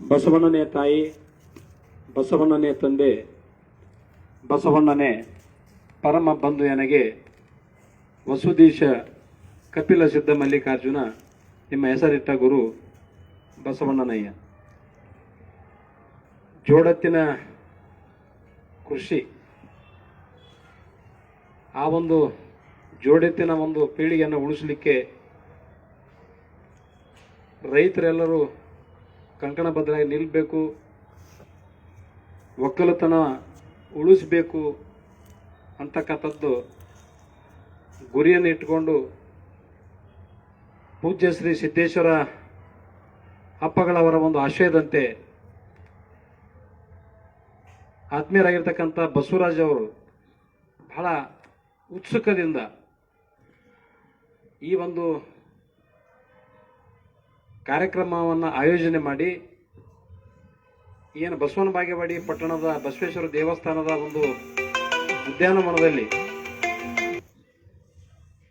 ಬಸವಣ್ಣನೇ ತಾಯಿ, ಬಸವಣ್ಣನೇ ತಂದೆ, ಬಸವಣ್ಣನೇ ಪರಮ ಬಂಧು ನನಗೆ ವಸುದೀಶ ಕಪಿಲ ಸಿದ್ಧ ಮಲ್ಲಿಕಾರ್ಜುನ, ನಿಮ್ಮ ಹೆಸರಿಟ್ಟ ಗುರು ಬಸವಣ್ಣನಯ್ಯ. ಜೋಡತ್ತಿನ ಕೃಷಿ. ಆ ಒಂದು ಜೋಡೆತ್ತಿನ ಒಂದು ಪೀಳಿಗೆಯನ್ನು ಉಳಿಸಲಿಕ್ಕೆ ರೈತರೆಲ್ಲರೂ ಕಂಕಣಬದ್ಧರಾಗಿ ನಿಲ್ಲಬೇಕು ಒಕ್ಕಲತನ ಉಳಿಸಬೇಕು ಅಂತಕ್ಕಂಥದ್ದು ಗುರಿಯನ್ನು ಇಟ್ಟುಕೊಂಡು ಪೂಜ್ಯ ಶ್ರೀ ಸಿದ್ದೇಶ್ವರ ಅಪ್ಪಗಳವರ ಒಂದು ಆಶಯದಂತೆ ಆತ್ಮೀಯರಾಗಿರ್ತಕ್ಕಂಥ ಬಸವರಾಜ್ ಅವರು ಬಹಳ ಉತ್ಸುಕದಿಂದ ಈ ಒಂದು ಕಾರ್ಯಕ್ರಮವನ್ನು ಆಯೋಜನೆ ಮಾಡಿ ಏನು ಬಸವನ ಬಾಗೇವಾಡಿ ಪಟ್ಟಣದ ಬಸವೇಶ್ವರ ದೇವಸ್ಥಾನದ ಒಂದು ಉದ್ಯಾನವನದಲ್ಲಿ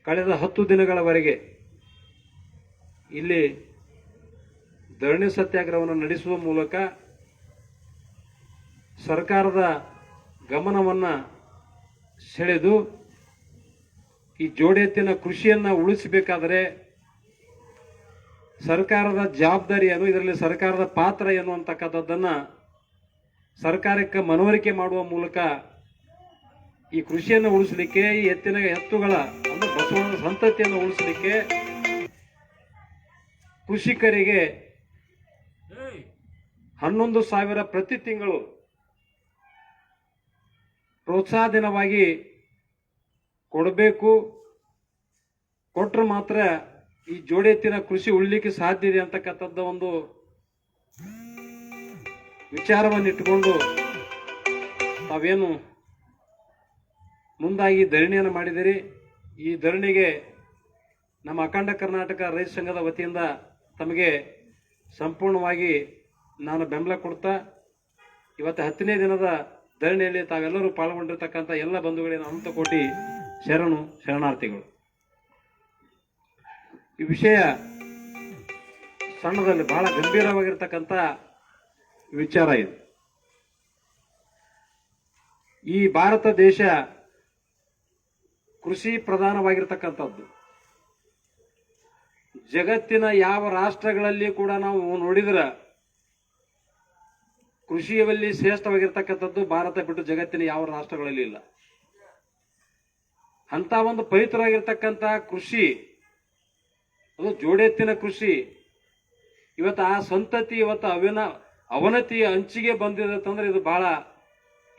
ಕಳೆದ ಹತ್ತು ದಿನಗಳವರೆಗೆ ಇಲ್ಲಿ ಧರಣಿ ಸತ್ಯಾಗ್ರಹವನ್ನು ನಡೆಸುವ ಮೂಲಕ ಸರ್ಕಾರದ ಗಮನವನ್ನು ಸೆಳೆದು ಈ ಜೋಡೆತ್ತಿನ ಕೃಷಿಯನ್ನು ಉಳಿಸಬೇಕಾದರೆ ಸರ್ಕಾರದ ಜವಾಬ್ದಾರಿ ಏನು ಇದರಲ್ಲಿ ಸರ್ಕಾರದ ಪಾತ್ರ ಏನು ಅಂತಕ್ಕಂಥದ್ದನ್ನು ಸರ್ಕಾರಕ್ಕೆ ಮನವರಿಕೆ ಮಾಡುವ ಮೂಲಕ ಈ ಕೃಷಿಯನ್ನು ಉಳಿಸಲಿಕ್ಕೆ, ಈ ಎತ್ತಿನ ಎತ್ತುಗಳ, ಅಂದರೆ ಬಸವನ ಸಂತತಿಯನ್ನು ಉಳಿಸಲಿಕ್ಕೆ ಕೃಷಿಕರಿಗೆ ಹನ್ನೊಂದು ಸಾವಿರ ಪ್ರತಿ ತಿಂಗಳು ಪ್ರೋತ್ಸಾಹಧನವಾಗಿ ಕೊಡಬೇಕು. ಕೊಟ್ಟರೆ ಮಾತ್ರ ಈ ಜೋಡೆತ್ತಿನ ಕೃಷಿ ಉಳಿಲಿಕ್ಕೆ ಸಾಧ್ಯ ಇದೆ ಅಂತಕ್ಕಂಥದ್ದ ಒಂದು ವಿಚಾರವನ್ನು ಇಟ್ಟುಕೊಂಡು ತಾವೇನು ಮುಂದಾಗಿ ಧರಣಿಯನ್ನು ಮಾಡಿದಿರಿ ಈ ಧರಣಿಗೆ ನಮ್ಮ ಅಖಂಡ ಕರ್ನಾಟಕ ರೈತ ಸಂಘದ ವತಿಯಿಂದ ತಮಗೆ ಸಂಪೂರ್ಣವಾಗಿ ನಾನು ಬೆಂಬಲ ಕೊಡ್ತಾ, ಇವತ್ತು ಹತ್ತನೇ ದಿನದ ಧರಣಿಯಲ್ಲಿ ತಾವೆಲ್ಲರೂ ಪಾಲ್ಗೊಂಡಿರ್ತಕ್ಕಂಥ ಎಲ್ಲ ಬಂಧುಗಳಿಗೆ ಅನಂತಕೋಟಿ ಶರಣು, ಶರಣಾರ್ಥಿಗಳು. ಈ ವಿಷಯ ಸಣ್ಣದಲ್ಲಿ ಬಹಳ ಗಂಭೀರವಾಗಿರ್ತಕ್ಕಂಥ ವಿಚಾರ ಇದು. ಈ ಭಾರತ ದೇಶ ಕೃಷಿ ಪ್ರಧಾನವಾಗಿರ್ತಕ್ಕಂಥದ್ದು. ಜಗತ್ತಿನ ಯಾವ ರಾಷ್ಟ್ರಗಳಲ್ಲಿ ಕೂಡ ನಾವು ನೋಡಿದ್ರೆ ಕೃಷಿಯಲ್ಲಿ ಶ್ರೇಷ್ಠವಾಗಿರ್ತಕ್ಕಂಥದ್ದು ಭಾರತ ಬಿಟ್ಟು ಜಗತ್ತಿನ ಯಾವ ರಾಷ್ಟ್ರಗಳಲ್ಲಿ ಇಲ್ಲ. ಅಂತ ಒಂದು ಪವಿತ್ರವಾಗಿರ್ತಕ್ಕಂಥ ಕೃಷಿ ಅದು ಜೋಡೆತ್ತಿನ ಕೃಷಿ. ಇವತ್ತು ಆ ಸಂತತಿ, ಇವತ್ತು ಅವಿನ ಅವನತಿಯ ಅಂಚಿಗೆ ಬಂದಿದೆ ಅಂತಂದ್ರೆ ಇದು ಬಹಳ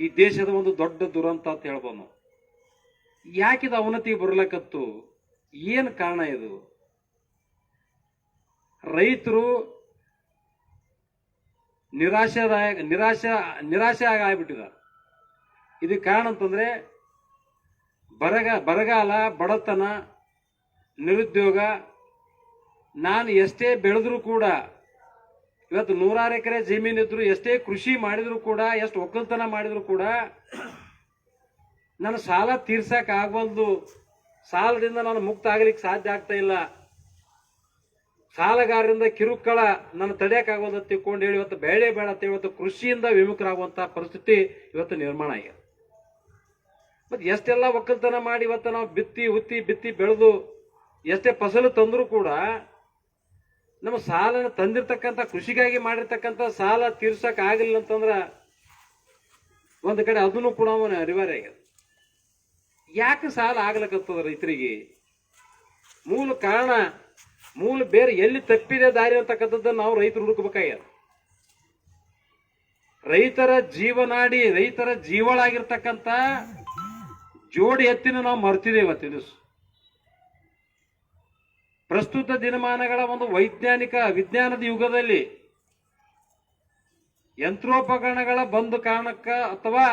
ಈ ದೇಶದ ಒಂದು ದೊಡ್ಡ ದುರಂತ ಅಂತ ಹೇಳ್ಬೋದು ನಾವು. ಯಾಕಿದು ಬರಲಕತ್ತು? ಏನು ಕಾರಣ ಇದು? ರೈತರು ನಿರಾಶಾದಾಯಕ, ನಿರಾಶ, ನಿರಾಶೆ ಆಗ ಆಗ್ಬಿಟ್ಟಿದ್ದಾರೆ. ಇದಕ್ಕೆ ಕಾರಣ ಅಂತಂದರೆ ಬರಗ, ಬರಗಾಲ, ಬಡತನ, ನಿರುದ್ಯೋಗ ನಾನು ಎಷ್ಟೇ ಬೆಳೆದ್ರೂ ಕೂಡ, ಇವತ್ತು ನೂರಾರು ಎಕರೆ ಜಮೀನಿದ್ರು ಎಷ್ಟೇ ಕೃಷಿ ಮಾಡಿದ್ರು ಕೂಡ, ಎಷ್ಟು ಒಕ್ಕಲ್ತನ ಮಾಡಿದ್ರು ಕೂಡ ನನ್ನ ಸಾಲ ತೀರ್ಸಕ್ ಆಗವಲ್ದು, ಸಾಲದಿಂದ ನಾನು ಮುಕ್ತ ಆಗ್ಲಿಕ್ಕೆ ಸಾಧ್ಯ ಆಗ್ತಾ ಇಲ್ಲ. ಸಾಲಗಾರರಿಂದ ಕಿರುಕಳ ನನ್ನ ತಡೆಯಕ್ಕಾಗೋದು ಅಂತ ತಿಳ್ಕೊಂಡು ಹೇಳಿ, ಇವತ್ತು ಬೇಳೆ ಬೇಡ ಅಂತ ಇವತ್ತು ಕೃಷಿಯಿಂದ ವಿಮುಖರಾಗುವಂತಹ ಪರಿಸ್ಥಿತಿ ಇವತ್ತು ನಿರ್ಮಾಣ ಆಗಿದೆ. ಮತ್ತೆ ಎಷ್ಟೆಲ್ಲ ಒಕ್ಕಲ್ತನ ಮಾಡಿ ಇವತ್ತು ನಾವು ಬಿತ್ತಿ ಉತ್ತಿ ಬಿತ್ತಿ ಬೆಳೆದು, ಎಷ್ಟೇ ಫಸಲು ತಂದರೂ ಕೂಡ ನಮ್ಮ ಸಾಲನ ತಂದಿರ್ತಕ್ಕಂಥ ಕೃಷಿಗಾಗಿ ಮಾಡಿರ್ತಕ್ಕಂಥ ಸಾಲ ತೀರ್ಸಕ್ ಆಗಲಿಲ್ಲ ಅಂತಂದ್ರೆ ಒಂದು ಕಡೆ ಅದನ್ನು ಕೂಡ ಅವನ ಅನಿವಾರ್ಯ ಆಗ್ಯದ. ಯಾಕೆ ಸಾಲ ಆಗ್ಲಕ್ಕತ್ತದ ರೈತರಿಗೆ? ಮೂಲ ಕಾರಣ, ಮೂಲ ಬೇರೆ ಎಲ್ಲಿ ತಪ್ಪಿದೆ ದಾರಿ ಅಂತಕ್ಕಂಥದ್ದನ್ನ ನಾವು ರೈತರು ಹುಡುಕಬೇಕಾಗ್ಯದ. ರೈತರ ಜೀವನಾಡಿ, ರೈತರ ಜೀವಳಾಗಿರ್ತಕ್ಕಂಥ ಜೋಡಿ ಎತ್ತಿನ ನಾವು ಮರ್ತಿದ್ದೇವೆ ಇವತ್ತಿನ ದಿವಸ ಪ್ರಸ್ತುತ ದಿನಮಾನಗಳ ಒಂದು ವೈಜ್ಞಾನಿಕ ವಿಜ್ಞಾನದ ಯುಗದಲ್ಲಿ ಯಂತ್ರೋಪಕರಣಗಳ ಬಂದು ಕಾರಣಕ್ಕ ಅಥವಾ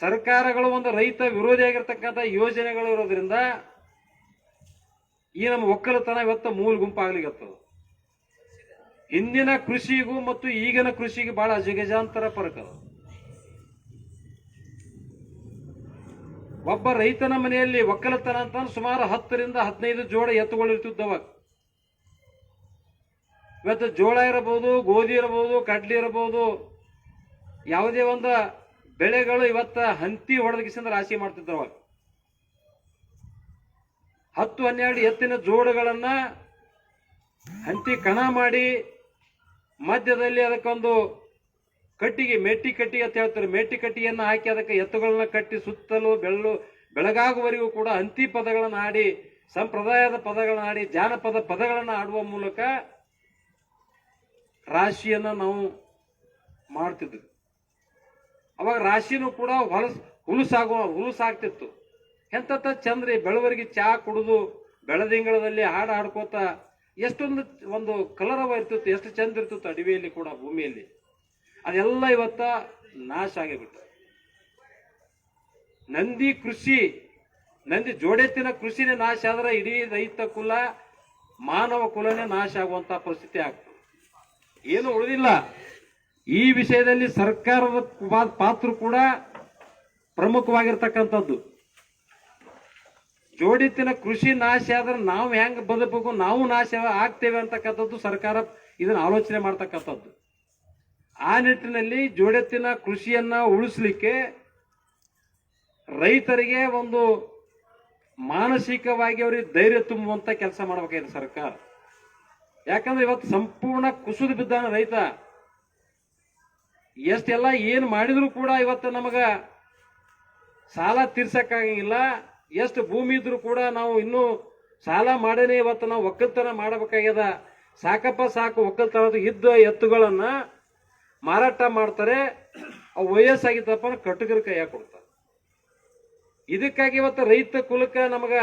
ಸರ್ಕಾರಗಳು ಒಂದು ರೈತ ವಿರೋಧಿಯಾಗಿರ್ತಕ್ಕಂಥ ಯೋಜನೆಗಳು ಇರೋದ್ರಿಂದ ಈ ನಮ್ಮ ಒಕ್ಕಲತನ ಇವತ್ತು ಮೂಲ ಗುಂಪಾಗ್ಲಿಕ್ಕತ್ತದ ಹಿಂದಿನ ಕೃಷಿಗೂ ಮತ್ತು ಈಗಿನ ಕೃಷಿಗೆ ಬಹಳ ಜಗಜಾಂತರ ಫರಕ ಒಬ್ಬ ರೈತನ ಮನೆಯಲ್ಲಿ ಒಕ್ಕಲತನ ಅಂತ ಸುಮಾರು ಹತ್ತರಿಂದ ಹದಿನೈದು ಜೋಳ ಎತ್ತುಗಳಿರ್ತಿದ್ದವ ಇವತ್ತು ಜೋಳ ಇರಬಹುದು, ಗೋಧಿ ಇರಬಹುದು, ಕಡ್ಲಿ ಇರಬಹುದು, ಯಾವುದೇ ಒಂದು ಬೆಳೆಗಳು ಇವತ್ತ ಹಂತಿ ಹೊಡೆದ ಕಿಸಿಂದ ರಾಶಿ ಮಾಡ್ತಿದ್ದವ. ಹತ್ತು ಹನ್ನೆರಡು ಎತ್ತಿನ ಜೋಡುಗಳನ್ನ ಹಂತಿ ಕಣ ಮಾಡಿ ಮಧ್ಯದಲ್ಲಿ ಅದಕ್ಕೊಂದು ಕಟ್ಟಿಗೆ ಮೆಟ್ಟಿ ಕಟ್ಟಿ ಅಂತ ಹೇಳ್ತಾರೆ. ಮೆಟ್ಟಿ ಕಟ್ಟಿಯನ್ನು ಹಾಕಿ ಅದಕ್ಕೆ ಎತ್ತುಗಳನ್ನ ಕಟ್ಟಿ ಸುತ್ತಲೂ ಬೆಳ್ಳು ಬೆಳಗಾಗುವವರೆಗೂ ಕೂಡ ಅಂತಿ ಪದಗಳನ್ನು ಆಡಿ ಸಂಪ್ರದಾಯದ ಪದಗಳನ್ನು ಆಡಿ ಜಾನಪದ ಪದಗಳನ್ನು ಆಡುವ ಮೂಲಕ ರಾಶಿಯನ್ನು ನಾವು ಮಾಡ್ತಿದ್ವಿ. ಅವಾಗ ರಾಶಿನೂ ಕೂಡ ಹೊಲಸ್ ಹುಲುಸಾಗುವ, ಹುಲುಸಾಗ್ತಿತ್ತು. ಎಂತ ಚಂದ್ರಿ ಬೆಳವರಿಗೆ ಚಹಾ ಕುಡಿದು ಬೆಳದಿಂಗಳದಲ್ಲಿ ಹಾಡು ಹಾಡ್ಕೋತ ಎಷ್ಟೊಂದು ಒಂದು ಕಲರವ ಇರ್ತಿತ್ತು, ಎಷ್ಟು ಚಂದ ಇರ್ತಿತ್ತು ಅಡವಿಯಲ್ಲಿ ಕೂಡ ಭೂಮಿಯಲ್ಲಿ. ಅದೆಲ್ಲ ಇವತ್ತ ನಾಶ ಆಗಿಬಿಟ್ಟು. ನಂದಿ ಕೃಷಿ, ನಂದಿ ಜೋಡೆತ್ತಿನ ಕೃಷಿನೇ ನಾಶ ಆದ್ರೆ ಇಡೀ ರೈತ ಕುಲ, ಮಾನವ ಕುಲನೇ ನಾಶ ಆಗುವಂತ ಪರಿಸ್ಥಿತಿ ಆಗ್ತದೆ. ಏನು ಉಳಿದಿಲ್ಲ. ಈ ವಿಷಯದಲ್ಲಿ ಸರ್ಕಾರದ ಪಾತ್ರ ಕೂಡ ಪ್ರಮುಖವಾಗಿರ್ತಕ್ಕಂಥದ್ದು. ಜೋಡಿತಿನ ಕೃಷಿ ನಾಶ ಆದ್ರೆ ನಾವು ಹೆಂಗ್ ಬದುಕಬೇಕು, ನಾವು ನಾಶ ಆಗ್ತೇವೆ ಅಂತಕ್ಕಂಥದ್ದು ಸರ್ಕಾರ ಇದನ್ನ ಆಲೋಚನೆ ಮಾಡ್ತಕ್ಕಂಥದ್ದು. ಆ ನಿಟ್ಟಿನಲ್ಲಿ ಜೋಡೆತ್ತಿನ ಕೃಷಿಯನ್ನ ಉಳಿಸ್ಲಿಕ್ಕೆ ರೈತರಿಗೆ ಒಂದು ಮಾನಸಿಕವಾಗಿ ಅವರಿಗೆ ಧೈರ್ಯ ತುಂಬುವಂತ ಕೆಲಸ ಮಾಡಬೇಕಾಗಿದೆ ಸರ್ಕಾರ. ಯಾಕಂದ್ರೆ ಇವತ್ತು ಸಂಪೂರ್ಣ ಕುಸಿದು ಬಿದ್ದಾನೆ ರೈತ. ಎಷ್ಟೆಲ್ಲ ಏನು ಮಾಡಿದ್ರು ಕೂಡ ಇವತ್ತು ನಮಗ ಸಾಲ ತೀರ್ಸಕ್ಕಾಗಿಲ್ಲ. ಎಷ್ಟು ಭೂಮಿ ಇದ್ರು ಕೂಡ ನಾವು ಇನ್ನೂ ಸಾಲ ಮಾಡೇನೆ ಇವತ್ತು ನಾವು ಒಕ್ಕಲ್ತನ ಮಾಡಬೇಕಾಗ್ಯದ. ಸಾಕಪ್ಪ ಸಾಕು ಒಕ್ಕಲ್ತನದ ಇದ್ದ ಎತ್ತುಗಳನ್ನ ಮಾರಾಟ ಮಾಡ್ತಾರೆ ಅವು ವಯಸ್ಸಾಗಿದ್ದಪ್ಪ ಕಟ್ಟಗರ ಕೈಯಾಗ ಕೊಡ್ತಾರೆ. ಇದಕ್ಕಾಗಿ ಇವತ್ತು ರೈತ ಕುಲಕ್ಕೆ ನಮಗ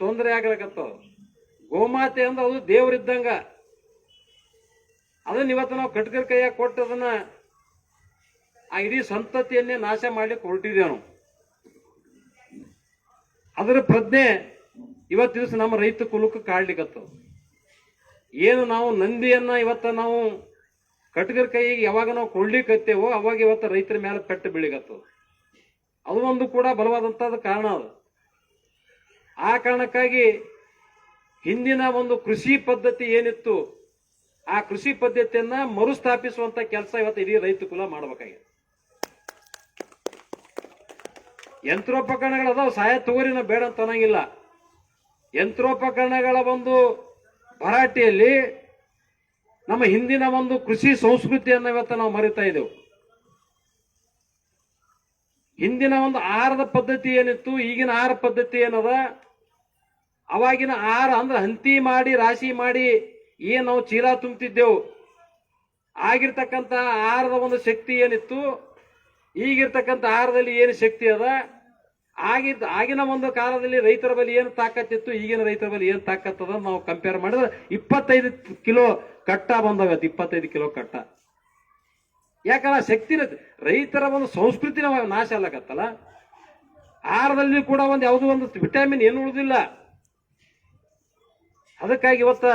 ತೊಂದರೆ ಆಗ್ಲಕತ್ತವ ಗೋಮಾತೆ ಅಂದ್ರೆ ಅದು ದೇವರಿದ್ದಂಗ. ಅದನ್ನ ಇವತ್ತು ನಾವು ಕಟ್ಕರ್ ಕೈಯಾಗ ಕೊಟ್ಟು ಅದನ್ನ ಆ ಇಡೀ ಸಂತತಿಯನ್ನೇ ನಾಶ ಮಾಡ್ಲಿಕ್ಕೆ ಹೊರಟಿದ್ದೇವೆ ನಾವು. ಅದರ ಪ್ರಜ್ಞೆ ಇವತ್ತು ದಿವಸ ನಮ್ಮ ರೈತ ಕುಲಕ್ಕೆ ಕಾಡ್ಲಿಕ್ಕತ್ತವ ಏನು ನಾವು ನಂದಿಯನ್ನ ಇವತ್ತ ನಾವು ಕಟ್ಗರ್ ಕೈಗೆ ಯಾವಾಗ ನಾವು ಕೊಳ್ಳಿಕತ್ತೇವೋ ಅವಾಗ ಇವತ್ತು ರೈತರ ಮೇಲೆ ಪೆಟ್ಟು ಬೀಳಿಗತ್ತದ ಅದು ಒಂದು ಕೂಡ ಬಲವಾದಂಥದ್ದು ಕಾರಣ ಅದು. ಆ ಕಾರಣಕ್ಕಾಗಿ ಹಿಂದಿನ ಒಂದು ಕೃಷಿ ಪದ್ಧತಿ ಏನಿತ್ತು, ಆ ಕೃಷಿ ಪದ್ಧತಿಯನ್ನ ಮರುಸ್ಥಾಪಿಸುವಂತ ಕೆಲಸ ಇವತ್ತು ಇಡೀ ರೈತ ಕುಲ ಮಾಡಬೇಕಾಗಿದೆ. ಯಂತ್ರೋಪಕರಣಗಳು ಅದಾವ ಸಹಾಯ ತಗೋರಿನ ಬೇಡ ಅಂತ ಅನ್ನಂಗಿಲ್ಲ. ಯಂತ್ರೋಪಕರಣಗಳ ಒಂದು ಭರಾಟೆಯಲ್ಲಿ ನಮ್ಮ ಹಿಂದಿನ ಒಂದು ಕೃಷಿ ಸಂಸ್ಕೃತಿಯನ್ನ ಇವತ್ತು ನಾವು ಮರಿತಾ ಇದ್ದೆವು. ಹಿಂದಿನ ಒಂದು ಆಹಾರದ ಪದ್ಧತಿ ಏನಿತ್ತು, ಈಗಿನ ಆಹಾರ ಪದ್ಧತಿ ಏನದ? ಅವಾಗಿನ ಆಹಾರ ಅಂದ್ರೆ ಹಂತಿ ಮಾಡಿ, ರಾಶಿ ಮಾಡಿ ಏನು ನಾವು ಚೀಲ ತುಂಬುತ್ತಿದ್ದೆವು ಆಗಿರ್ತಕ್ಕಂಥ ಆಹಾರದ ಒಂದು ಶಕ್ತಿ ಏನಿತ್ತು? ಈಗಿರ್ತಕ್ಕಂಥ ಆಹಾರದಲ್ಲಿ ಏನು ಶಕ್ತಿ ಅದ? ಆಗಿದ್ದ ಆಗಿನ ಒಂದು ಕಾಲದಲ್ಲಿ ರೈತರ ಬಳಿ ಏನು ತಾಕತ್ತಿತ್ತು, ಈಗಿನ ರೈತರ ಬಳಿ ಏನು ತಾಕತ್ತದ ನಾವು ಕಂಪೇರ್ ಮಾಡಿದ್ರೆ ಇಪ್ಪತ್ತೈದು ಕಿಲೋ ಕಟ್ಟ ಬಂದವತ್ತು ಇಪ್ಪತ್ತೈದು ಕಿಲೋ ಕಟ್ಟ. ಯಾಕಂದ್ರೆ ಶಕ್ತಿ ರೈತರ ಒಂದು ಸಂಸ್ಕೃತಿನ ನಾಶ ಆಗತ್ತಲ್ಲ ಆಹಾರದಲ್ಲಿ ಕೂಡ ಒಂದು ಯಾವುದೋ ಒಂದು ವಿಟಮಿನ್ ಏನು ಉಳಿದಿಲ್ಲ. ಅದಕ್ಕಾಗಿ ಇವತ್ತ